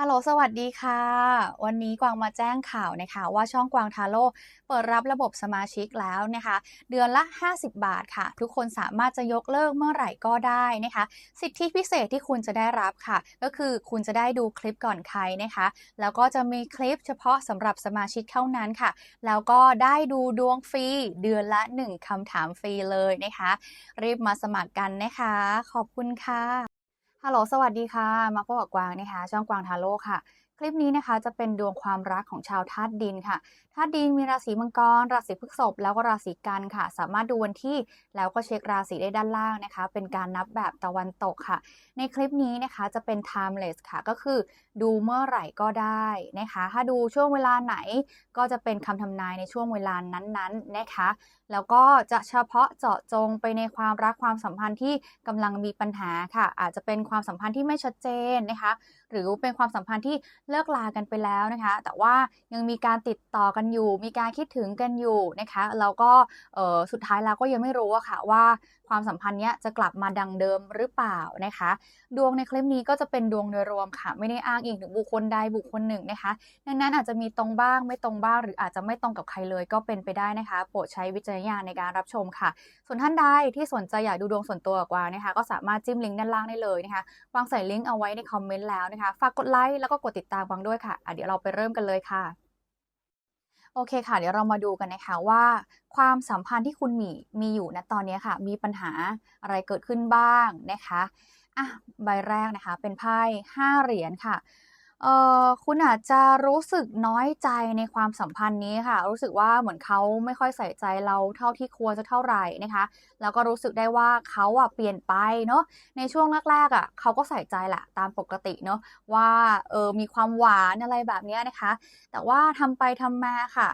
ฮัลโหล สวัสดีค่ะ วันนี้กวางมาแจ้งข่าวนะคะ ว่าช่องกวางทาโร่เปิดรับระบบสมาชิกแล้วนะคะ เดือนละ 50 บาทค่ะ ทุกคนสามารถจะยกเลิกเมื่อไหร่ก็ได้นะคะ สิทธิพิเศษที่คุณจะได้รับค่ะ ก็คือคุณจะได้ดูคลิปก่อนใครนะคะ แล้วก็จะมีคลิปเฉพาะสำหรับสมาชิกเท่านั้นค่ะ แล้วก็ได้ดูดวงฟรีเดือนละ 1คำถามฟรีเลยนะคะ รีบมาสมัครกันนะคะ ขอบคุณค่ะ ฮัลโหล สวัสดีค่ะ มาพบกับกวางนะคะ ช่องกวางทาโร่ค่ะคลิปนี้นะคะจะเป็นดวงความรักของชาวธาตุดินค่ะธาตุดินมีราศีมังกร ราศีพฤษภแล้วก็ราศีกันค่ะ สามารถดูวันที่แล้วก็เช็คราศีได้ด้านล่างนะคะ เป็นการนับแบบตะวันตกค่ะ ในคลิปนี้นะคะจะเป็น timeless ค่ะ ก็คือดูเมื่อไหร่ก็ได้นะคะ ถ้าดูช่วงเวลาไหนก็จะเป็นคำทำนายในช่วงเวลานั้นๆนะคะ แล้วก็จะเฉพาะเจาะจงไปในความรักความสัมพันธ์ที่กำลังมีปัญหาค่ะ อาจจะเป็นความสัมพันธ์ที่ไม่ชัดเจนนะคะ หรือเป็นความสัมพันธ์ที่เลิกลากันไปแล้วนะคะ แต่ว่ายังมีการติดต่อกันอยู่ มีการคิดถึงกันอยู่นะคะ แล้วก็สุดท้ายแล้วก็ยังไม่รู้อะค่ะว่าความสัมพันธ์เนี้ยจะกลับมาดังเดิมหรือเปล่านะคะ ดวงในคลิปนี้ก็จะเป็นดวงโดยรวมค่ะ ไม่ได้อ้างอิงถึงบุคคลใดบุคคลหนึ่งนะคะ ดังนั้นอาจจะมีตรงบ้างไม่ตรงบ้าง หรืออาจจะไม่ตรงกับใครเลยก็เป็นไปได้นะคะ โปรดใช้วิจารณญาณในการรับชมค่ะ ส่วนท่านใดที่สนใจอยากดูดวงส่วนตัวกับกวานะคะ ก็สามารถจิ้มลิงก์ด้านล่างได้เลยนะคะวางใส่ลิงก์เอาไว้ในคอมเมนต์แล้วนะคะฝากกดไลค์แล้วก็กดติดตามกวางด้วยค่ะอะเดี๋ยวเราไปเริ่มกันเลยค่ะ โอเคค่ะ เดี๋ยวเรามาดูกันนะคะว่า ความสัมพันธ์ที่คุณมีมีอยู่ณตอนนี้ค่ะ มีปัญหาอะไรเกิดขึ้นบ้างนะคะอะใบแรกนะคะ เป็นไพ่ห้าเหรียญค่ะ เอ่อคุณอาจจะรู้สึกน้อยใจในความสัมพันธ์นี้ค่ะ รู้สึกว่าเหมือนเขาไม่ค่อยใส่ใจเราเท่าที่ควรจะเท่าไหร่นะคะ แล้วก็รู้สึกได้ว่าเขาอะเปลี่ยนไปเนาะในช่วงแรกๆอะเขาก็ใส่ใจแหละตามปกติเนาะว่าเออมีความหวานอะไรแบบเนี้ยนะคะ แต่ว่าทำไปทำมาค่ะ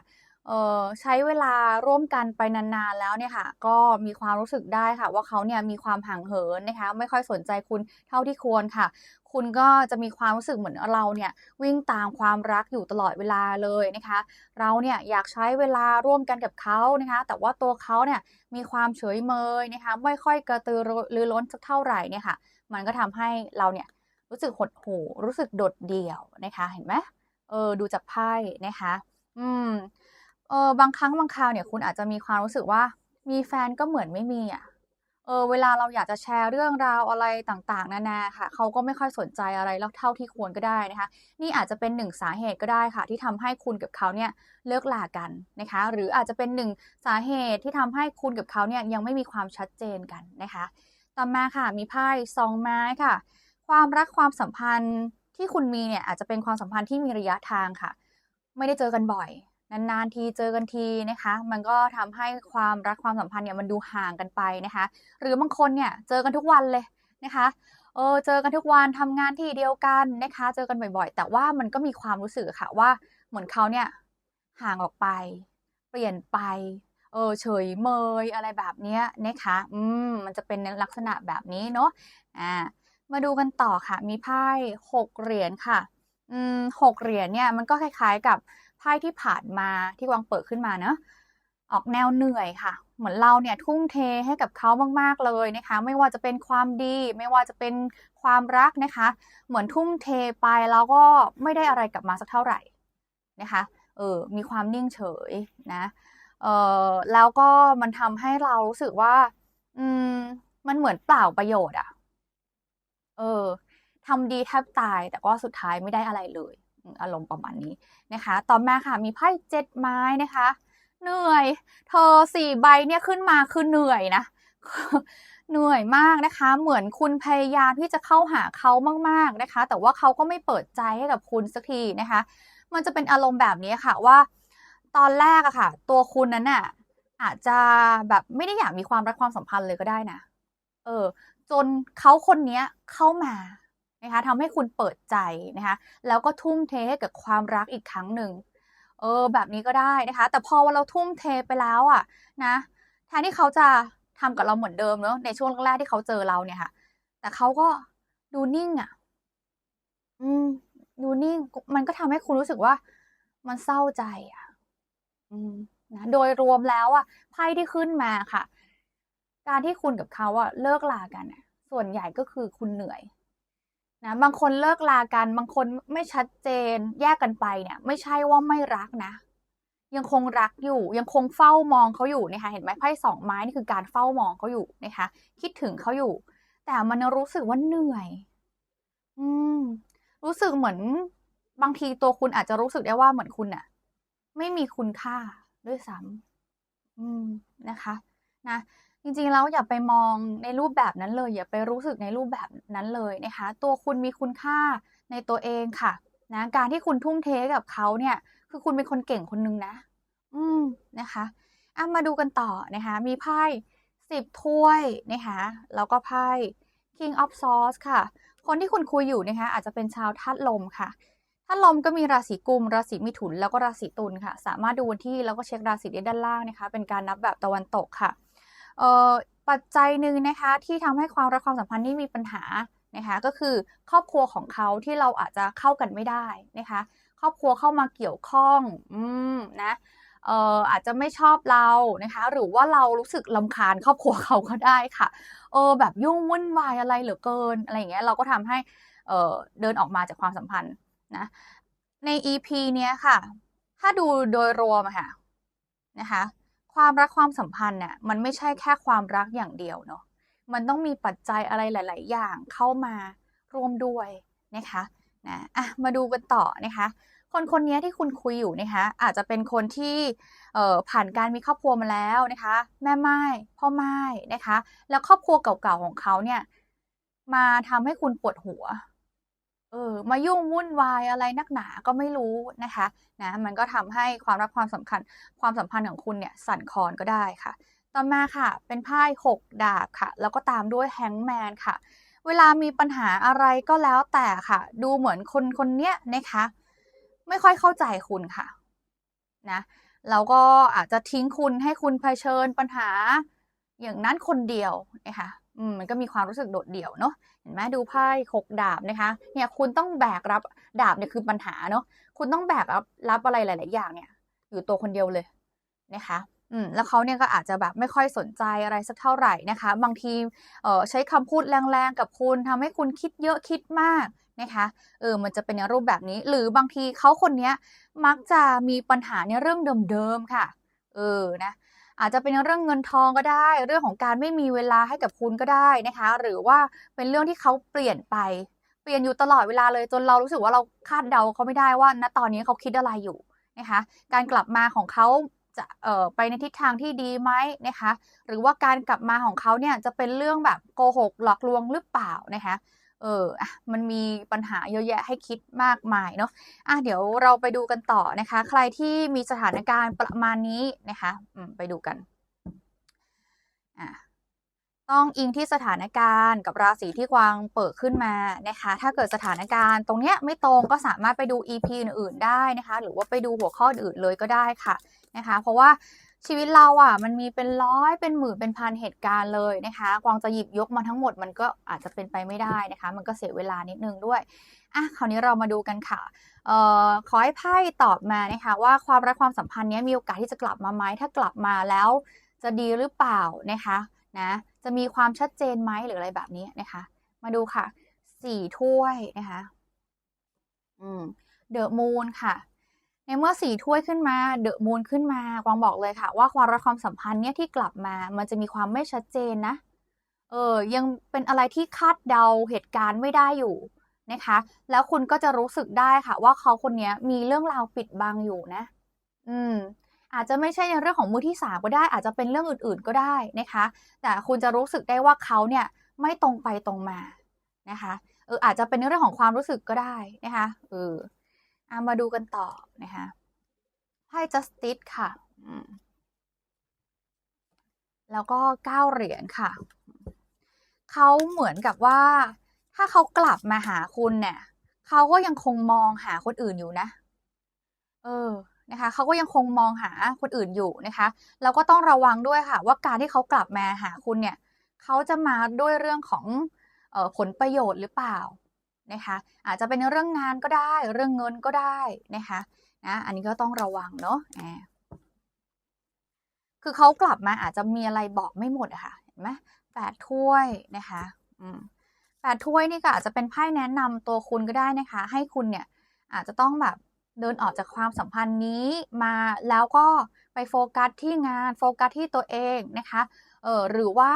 ใช้เวลาร่วมกันไปนานๆแล้วเนี่ยค่ะ ก็มีความรู้สึกได้ค่ะ ว่าเขาเนี่ยมีความห่างเหินนะคะ ไม่ค่อยสนใจคุณเท่าที่ควรค่ะ คุณก็จะมีความรู้สึกเหมือนเราเนี่ยวิ่งตามความรักอยู่ตลอดเวลาเลยนะคะ เราเนี่ยอยากใช้เวลาร่วมกันกับเขานะคะ แต่ว่าตัวเขาเนี่ยมีความเฉยเมยนะคะ ไม่ค่อยกระตือรือร้นสักเท่าไหร่เนี่ยค่ะ มันก็ทำให้เราเนี่ยรู้สึกหดหู่รู้สึกโดดเดี่ยวนะคะ เห็นไหมเออดูจากไพ่นะคะ อืม เออบางครั้งบางคราวเนี่ยคุณอาจจะมีความรู้สึกว่า มีแฟนก็เหมือนไม่มีอะเออเวลาเราอยากจะแชร์เรื่องราวอะไรต่างๆ นานาค่ะ เขาก็ไม่ค่อยสนใจอะไรแล้วเท่าที่ควรก็ได้นะคะ นี่อาจจะเป็นหนึ่งสาเหตุก็ได้ค่ะ ที่ทำให้คุณกับเขาเนี่ยเลิกลากันนะคะ หรืออาจจะเป็นหนึ่งสาเหตุที่ทำให้คุณกับเขาเนี่ยยังไม่มีความชัดเจนกันนะคะ ต่อมาค่ะมีไพ่สองไม้ค่ะ ความรักความสัมพันธ์ที่คุณมีเนี่ยอาจจะเป็นความสัมพันธ์ที่มีระยะทางค่ะ ไม่ได้เจอกันบ่อย นานๆทีเจอกันทีนะคะ มันก็ทำให้ความรักความสัมพันธ์เนี่ยมันดูห่างกันไปนะคะ หรือบางคนเนี่ยเจอกันทุกวันเลยนะคะเออเจอกันทุกวันทำงานที่เดียวกันนะคะ เจอกันบ่อยๆ แต่ว่ามันก็มีความรู้สึกค่ะว่าเหมือนเขาเนี่ยห่างออกไป เปลี่ยนไปเออเฉยเมยอะไรแบบนี้นะคะ อืมมันจะเป็นในลักษณะแบบนี้เนาะอ่ามาดูกันต่อค่ะ มีไพ่หกเหรียญค่ะ อืมหกเหรียญเนี่ยมันก็คล้ายๆกับ ไพ่ที่ผ่านมาที่วางเปิดขึ้นมาเนาะออกแนวเหนื่อยค่ะ เหมือนเราเนี่ยทุ่มเทให้กับเขามากๆเลยนะคะ ไม่ว่าจะเป็นความดี ไม่ว่าจะเป็นความรักนะคะ เหมือนทุ่มเทไปแล้วก็ไม่ได้อะไรกลับมาสักเท่าไหร่นะคะเออมีความนิ่งเฉยนะเออแล้วก็มันทำให้เรารู้สึกว่า อืม มันเหมือนเปล่าประโยชน์อะเออทำดีแทบตายแต่ก็สุดท้ายไม่ได้อะไรเลย อารมณ์ประมาณนี้นะคะ ต่อมาค่ะมีไพ่เจ็ดไม้นะคะ เหนื่อย เธอสี่ใบเนี่ยขึ้นมาคือเหนื่อยนะเหนื่อยมากนะคะ เหมือนคุณพยายามที่จะเข้าหาเขามากๆนะคะ แต่ว่าเขาก็ไม่เปิดใจให้กับคุณสักทีนะคะ มันจะเป็นอารมณ์แบบนี้ค่ะว่า ตอนแรกอะค่ะ ตัวคุณนั้นน่ะอาจจะแบบไม่ได้อยากมีความรักความสัมพันธ์เลยก็ได้นะ เออ จนเขาคนนี้เข้ามา นะคะทำให้คุณเปิดใจนะคะแล้วก็ทุ่มเทให้กับความรักอีกครั้งหนึ่งเออแบบนี้ก็ได้นะคะ แต่พอเราทุ่มเทไปแล้วอะนะแทนที่เขาจะทำกับเราเหมือนเดิมเนอะในช่วงแรกที่เขาเจอเราเนี่ยค่ะ แต่เขาก็ดูนิ่งอะอืม ดูนิ่ง มันก็ทำให้คุณรู้สึกว่า มันเศร้าใจอะอืมนะโดยรวมแล้วอะไพ่ที่ขึ้นมาค่ะ การที่คุณกับเขาอะเลิกลากันส่วนใหญ่ก็คือคุณเหนื่อย นะบางคนเลิกลากัน บางคนไม่ชัดเจน แยกกันไปเนี่ย ไม่ใช่ว่าไม่รักนะ ยังคงรักอยู่ ยังคงเฝ้ามองเขาอยู่นะคะเห็นไหมไพ่สองไม้นี่คือการเฝ้ามองเขาอยู่นะคะคิดถึงเขาอยู่ แต่มันรู้สึกว่าเหนื่อย อืม รู้สึกเหมือน บางทีตัวคุณอาจจะรู้สึกได้ว่าเหมือนคุณน่ะไม่มีคุณค่าด้วยซ้ำอืมนะคะ นะ จริงๆแล้วอย่าไปมองในรูปแบบนั้นเลย อย่าไปรู้สึกในรูปแบบนั้นเลยนะคะ ตัวคุณมีคุณค่าในตัวเองค่ะนะการที่คุณทุ่มเทกับเขาเนี่ย คือคุณเป็นคนเก่งคนนึงนะ อืมนะคะอะมาดูกันต่อนะคะ มีไพ่สิบถ้วยนะคะแล้วก็ไพ่ King of Swords ค่ะ คนที่คุณคุยอยู่นะคะอาจจะเป็นชาวธาตุลมค่ะธาตุลมก็มีราศีกุม ราศีมิถุนแล้วก็ราศีตุลค่ะ สามารถดูวันที่แล้วก็เช็คราศีได้ด้านล่างนะคะ เป็นการนับแบบตะวันตกค่ะ ปัจจัยหนึ่งนะคะที่ทำให้ความรักความสัมพันธ์นี่มีปัญหานะคะก็คือครอบครัวของเขาที่เราอาจจะเข้ากันไม่ได้นะคะ ครอบครัวเข้ามาเกี่ยวข้องอืมนะเอ่ออาจจะไม่ชอบเรานะคะ หรือว่าเรารู้สึกรำคาญครอบครัวเขาก็ได้ค่ะเออแบบยุ่งวุ่นวายอะไรเหลือเกินอะไรอย่างเงี้ยเราก็ทำให้เออเดินออกมาจากความสัมพันธ์นะใน EP เนี้ยค่ะ ถ้าดูโดยรวมอะค่ะนะคะ ความรักความสัมพันธ์เนี่ยมันไม่ใช่แค่ความรักอย่างเดียวเนาะมันต้องมีปัจจัยอะไรหลาย ๆ อย่างเข้ามาร่วมด้วยนะคะนะอะมาดูกันต่อนะคะ คนคนนี้ที่คุณคุยอยู่นะคะ อาจจะเป็นคนที่เผ่านการมีครอบครัวมาแล้วนะคะ แม่ไม้พ่อไม้นะคะ แล้วครอบครัวเก่าๆของเขาเนี่ยมาทำให้คุณปวดหัว เออมายุ่งวุ่นวายอะไรนักหนาก็ไม่รู้นะคะนะมันก็ทำให้ความรักความสำคัญ ความสัมพันธ์ของคุณเนี่ยสั่นคลอนก็ได้ค่ะ ต่อมาค่ะ เป็นไพ่หกดาบค่ะ แล้วก็ตามด้วย Hangman ค่ะ เวลามีปัญหาอะไรก็แล้วแต่ค่ะ ดูเหมือนคนคนเนี้ยนะคะ ไม่ค่อยเข้าใจคุณค่ะนะแล้วก็อาจจะทิ้งคุณให้คุณเผชิญปัญหาอย่างนั้นคนเดียวนะคะ มันก็มีความรู้สึกโดดเดี่ยวเนาะเห็นไหมดูไพ่หกดาบนะคะ เนี่ยคุณต้องแบกรับดาบเนี่ยคือปัญหาเนาะคุณต้องแบกรับรับอะไรหลาย ๆ อย่างเนี่ย อยู่ตัวคนเดียวเลยนะคะอืมแล้วเขาเนี่ยก็อาจจะแบบไม่ค่อยสนใจอะไรสักเท่าไหร่นะคะ บางทีเอ่อใช้คำพูดแรงๆกับคุณทำให้คุณคิดเยอะคิดมากนะคะเออมันจะเป็นในรูปแบบนี้ หรือบางทีเขาคนเนี้ยมักจะมีปัญหาในเรื่องเดิมๆค่ะเออนะ อาจจะเป็นเรื่องเงินทองก็ได้ เรื่องของการไม่มีเวลาให้กับคุณก็ได้นะคะ หรือว่าเป็นเรื่องที่เขาเปลี่ยนไป เปลี่ยนอยู่ตลอดเวลาเลยจนเรารู้สึกว่าเราคาดเดาเขาไม่ได้ว่าณตอนนี้เขาคิดอะไรอยู่นะคะ การกลับมาของเขาจะเอ่อไปในทิศทางที่ดีไหมนะคะ หรือว่าการกลับมาของเขาเนี่ยจะเป็นเรื่องแบบโกหกหลอกลวงหรือเปล่านะคะ เออมันมีปัญหาเยอะแยะให้คิดมากมายเนาะอะเดี๋ยวเราไปดูกันต่อนะคะ ใครที่มีสถานการณ์ประมาณนี้นะคะไปดูกันอ่าต้องอิงที่สถานการณ์กับราศีที่กวางเปิดขึ้นมานะคะ ถ้าเกิดสถานการณ์ตรงเนี้ยไม่ตรงก็สามารถไปดู EP อื่นๆได้นะคะ หรือว่าไปดูหัวข้ออื่นเลยก็ได้ค่ะนะคะ เพราะว่า ชีวิตเราอะมันมีเป็นร้อยเป็นหมื่นเป็นพันเหตุการณ์เลยนะคะ กวางจะหยิบยกมาทั้งหมดมันก็อาจจะเป็นไปไม่ได้นะคะ มันก็เสียเวลานิดนึงด้วยอะคราวนี้เรามาดูกันค่ะเอ่อขอให้ไพ่ตอบมานะคะว่าความรักความสัมพันธ์นี้มีโอกาสที่จะกลับมาไหมถ้ากลับมาแล้ว จะดีหรือเปล่านะคะนะจะมีความชัดเจนไหมหรืออะไรแบบนี้นะคะ มาดูค่ะสี่ถ้วยนะคะอืม The Moon ค่ะ เมื่อสี่ถ้วยขึ้นมา The Moon ขึ้นมากวางบอกเลยค่ะ ว่าความรักความสัมพันธ์เนี่ยที่กลับมา มันจะมีความไม่ชัดเจนนะ เออ ยังเป็นอะไรที่คาดเดาเหตุการณ์ไม่ได้อยู่นะคะ แล้วคุณก็จะรู้สึกได้ค่ะ ว่าเขาคนนี้มีเรื่องราวปิดบังอยู่นะ อืม อาจจะไม่ใช่ในเรื่องของมือที่3ก็ได้ อาจจะเป็นเรื่องอื่นๆก็ได้นะคะ แต่คุณจะรู้สึกได้ว่าเขาเนี่ยไม่ตรงไปตรงมานะคะ เอออาจจะเป็นเรื่องของความรู้สึกก็ได้นะคะ เออ มาดูกันต่อนะคะไพ่ Justice ค่ะแล้วก็9เหรียญค่ะ เขาเหมือนกับว่า ถ้าเขากลับมาหาคุณเนี่ยเขาก็ยังคงมองหาคนอื่นอยู่นะ เออนะคะเขาก็ยังคงมองหาคนอื่นอยู่นะคะแล้วก็ต้องระวังด้วยค่ะ ว่าการที่เขากลับมาหาคุณเนี่ยเขาจะมาด้วยเรื่องของออผลประโยชน์หรือเปล่า นะคะอาจจะเป็นเรื่องงานก็ได้ เรื่องเงินก็ได้นะคะนะอันนี้ก็ต้องระวังเนาะอาคือเขากลับมาอาจจะมีอะไรบอกไม่หมดอะค่ะเห็นไหม8ถ้วยนะคะอืมแปดถ้วยนี่ก็อาจจะเป็นไพ่แนะนำตัวคุณก็ได้นะคะ ให้คุณเนี่ยอาจจะต้องแบบเดินออกจากความสัมพันธ์นี้มาแล้วก็ไปโฟกัสที่งานโฟกัสที่ตัวเองนะคะเออหรือว่า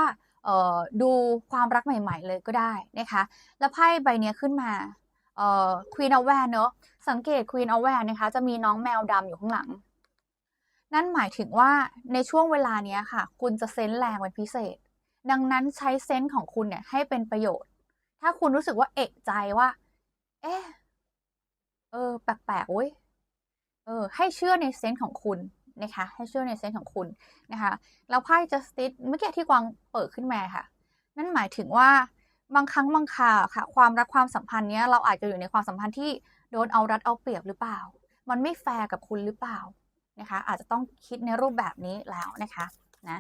ดูความรักใหม่ๆเลยก็ได้นะคะ แล้วไพ่ใบนี้ขึ้นมาเอ่อ Queen of Wands เนอะสังเกต Queen of Wands นะคะ จะมีน้องแมวดำอยู่ข้างหลัง นั่นหมายถึงว่าในช่วงเวลานี้ค่ะ คุณจะเซนส์แรงเป็นพิเศษ ดังนั้นใช้เซนส์ของคุณเนี่ยให้เป็นประโยชน์ ถ้าคุณรู้สึกว่าเอกใจว่า เอ๊ะเออ แปลกๆเว้ยเออ ให้เชื่อในเซนส์ของคุณ นะคะให้เชื่อในเซนส์ของคุณนะคะแล้วไพ่ justice เมื่อกี้ที่กวางเปิดขึ้นมาค่ะ นั่นหมายถึงว่าบางครั้งบางคราวค่ะ ความรักความสัมพันธ์เนี้ยเราอาจจะอยู่ในความสัมพันธ์ที่โดนเอารัดเอาเปรียบหรือเปล่า มันไม่แฟร์กับคุณหรือเปล่านะคะอาจจะต้องคิดในรูปแบบนี้แล้วนะคะนะ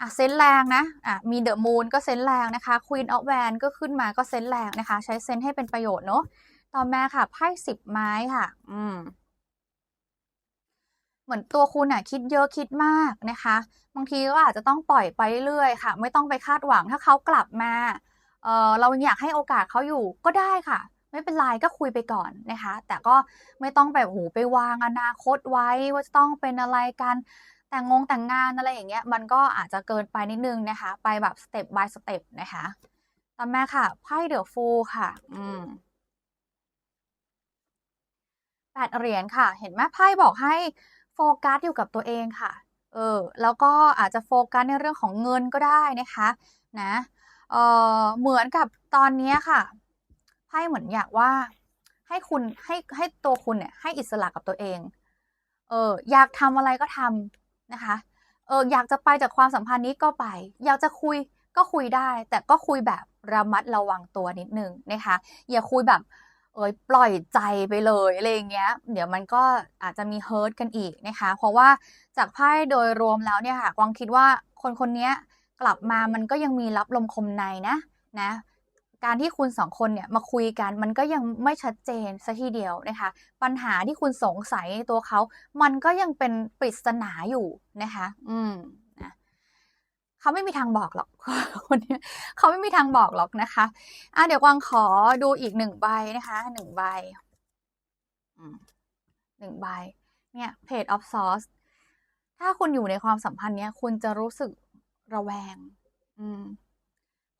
อะเซนแรงนะอะมีเดอะมูนก็เซนแรงนะคะควีนออฟแวนก็ขึ้นมาก็เซนแรงนะคะ ใช้เซนให้เป็นประโยชน์เนาะต่อมาค่ะไพ่สิบไม้ค่ะ อืม เหมือนตัวคุณอะคิดเยอะคิดมากนะคะ บางทีก็อาจจะต้องปล่อยไปเรื่อยค่ะ ไม่ต้องไปคาดหวังถ้าเขากลับมาเออเราอยากให้โอกาสเขาอยู่ก็ได้ค่ะ ไม่เป็นไรก็คุยไปก่อนนะคะ แต่ก็ไม่ต้องแบบโหไปวางอนาคตไว้ว่าจะต้องเป็นอะไรกันแต่งงงแต่งงานอะไรอย่างเงี้ยมันก็อาจจะเกินไปนิดนึงนะคะ ไปแบบสเต็ป by สเต็ปนะคะต่อมาค่ะไพ่เดอะฟูค่ะ อืมแปดเหรียญค่ะ เห็นไหมไพ่บอกให้ โฟกัสอยู่กับตัวเองค่ะ เออ แล้วก็อาจจะโฟกัสในเรื่องของเงินก็ได้นะคะ นะ เออเหมือนกับตอนนี้ค่ะไพ่เหมือนอยากว่า ให้คุณให้ให้ตัวคุณเนี่ยให้อิสระกับตัวเอง เออ อยากทำอะไรก็ทำนะคะ เออ อยากจะไปจากความสัมพันธ์นี้ก็ไป อยากจะคุยก็คุยได้ แต่ก็คุยแบบระมัดระวังตัวนิดนึงนะคะ อย่าคุยแบบ เอ้ยปล่อยใจไปเลยอะไรอย่างเงี้ย เดี๋ยวมันก็อาจจะมีเฮิร์ตกันอีกนะคะ เพราะว่าจากไพ่โดยรวมแล้วเนี่ยค่ะกวางคิดว่าคนคนนี้กลับมามันก็ยังมีรับลมคมในนะนะการที่คุณสองคนเนี่ยมาคุยกันมันก็ยังไม่ชัดเจนซะทีเดียวนะคะ ปัญหาที่คุณสงสัยในตัวเขา มันก็ยังเป็นปริศนาอยู่นะคะ อืม เขาไม่มีทางบอกหรอกคนนี้เขาไม่มีทางบอกหรอกนะคะอะเดี๋ยวกวางขอดูอีกหนึ่งใบนะคะหนึ่งใบหนึ่งใบ เนี่ย Page of Swords ถ้าคุณอยู่ในความสัมพันธ์เนี้ย คุณจะรู้สึกระแวง อืม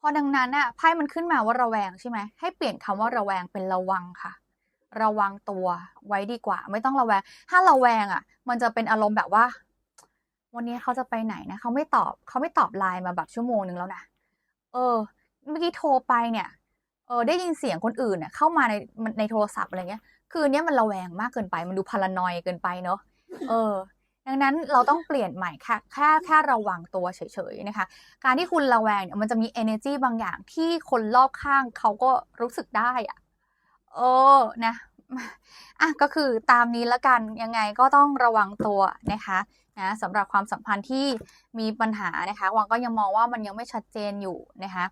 พอดังนั้นน่ะไพ่มันขึ้นมาว่าระแวงใช่ไหมให้เปลี่ยนคำว่าระแวงเป็นระวังค่ะ ระวังตัวไว้ดีกว่า ไม่ต้องระแวง ถ้าระแวงอะมันจะเป็นอารมณ์แบบว่า วันนี้เขาจะไปไหนนะเขาไม่ตอบเขาไม่ตอบไลน์มาแบบชั่วโมงหนึ่งแล้วนะเออ เมื่อกี้โทรไปเนี่ย เออ ได้ยินเสียงคนอื่นเนี่ยเข้ามาในในโทรศัพท์อะไรเงี้ย คือเนี้ยมันระแวงมากเกินไป มันดูพารานอยเกินไปเนาะเออ ดังนั้นเราต้องเปลี่ยนใหม่แค่แค่แค่ระวังตัวเฉยๆนะคะ การที่คุณระแวงเนี่ยมันจะมี energy บางอย่างที่คนรอบข้างเขาก็รู้สึกได้อะเออนะ อะก็คือตามนี้ละกันยังไงก็ต้องระวังตัวนะคะนะสำหรับความสัมพันธ์ที่มีปัญหานะคะวังก็ยังมองว่ามันยังไม่ชัดเจนอยู่นะคะ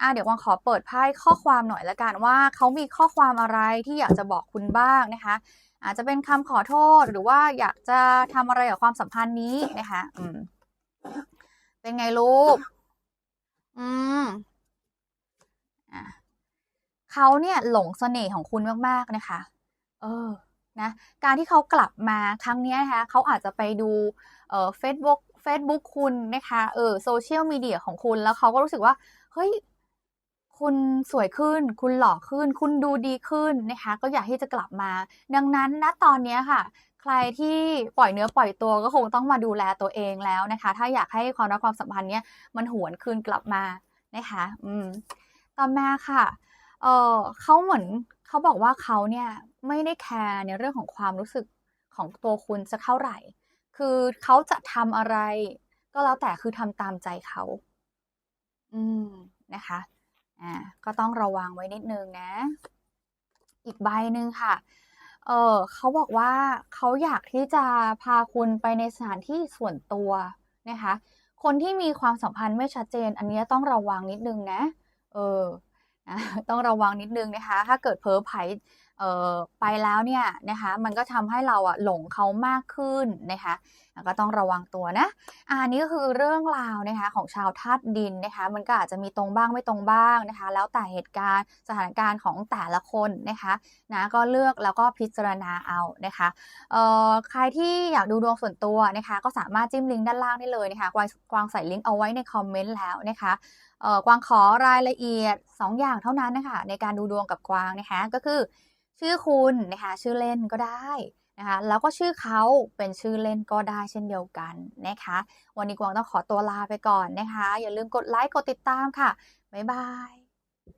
อะเดี๋ยววังขอเปิดไพ่ข้อความหน่อยละกันว่าเขามีข้อความอะไรที่อยากจะบอกคุณบ้างนะคะ อาจจะเป็นคำขอโทษหรือว่าอยากจะทำอะไรกับความสัมพันธ์นี้นะคะอืมเป็นไงลูกอืมอะเขาเนี่ยหลงเสน่ห์ของคุณมากๆนะคะ เออนะการที่เขากลับมาครั้งนี้นะคะเขาอาจจะไปดูเอ่อ Facebook Facebook คุณนะคะเออโซเชียลมีเดียของคุณแล้วเขาก็รู้สึกว่า เฮ้ย คุณสวยขึ้น คุณหล่อขึ้น คุณดูดีขึ้นนะคะ ก็อยากที่จะกลับมา ดังนั้นณตอนนี้ค่ะ ใครที่ปล่อยเนื้อปล่อยตัวก็คงต้องมาดูแลตัวเองแล้วนะคะ ถ้าอยากให้ความรักความสัมพันธ์เนี้ยมันหวนคืนกลับมานะคะ อืม ต่อมาค่ะ เออเขาเหมือนเขาบอกว่าเขาเนี่ย ไม่ได้แคร์ในเรื่องของความรู้สึกของตัวคุณจะเท่าไหร่ คือเขาจะทำอะไร ก็แล้วแต่คือทำตามใจเขา อืมนะคะ อ่า ก็ต้องระวังไว้นิดนึงนะ อีกใบหนึ่งค่ะ เออเขาบอกว่าเขาอยากที่จะพาคุณไปในสถานที่ส่วนตัวนะคะ คนที่มีความสัมพันธ์ไม่ชัดเจน อันนี้ต้องระวังนิดนึงนะ เออ ต้องระวังนิดนึงนะคะ ถ้าเกิดเพ้อไผ ไปแล้วเนี่ยนะคะมันก็ทำให้เราอะหลงเขามากขึ้นนะคะก็ต้องระวังตัวนะอะอันนี้ก็คือเรื่องราวนะคะของชาวธาตุดินนะคะมันก็อาจจะมีตรงบ้างไม่ตรงบ้างนะคะ แล้วแต่เหตุการณ์สถานการณ์ของแต่ละคนนะคะนะก็เลือกแล้วก็พิจารณาเอานะคะเอ่อใครที่อยากดูดวงส่วนตัวนะคะ ก็สามารถจิ้มลิงก์ด้านล่างได้เลยนะคะกวางกวางใส่ลิงก์เอาไว้ในคอมเมนต์แล้วนะคะเอ่อกวางขอรายละเอียด 2 อย่างเท่านั้นนะคะในการดูดวงกับกวางนะคะก็คือ ชื่อคุณนะคะชื่อเล่นก็ได้นะคะแล้วก็ชื่อเขาเป็นชื่อเล่นก็ได้เช่นเดียวกันนะคะ วันนี้กวางต้องขอตัวลาไปก่อนนะคะ อย่าลืมกดไลค์กดติดตามค่ะ บ๊ายบาย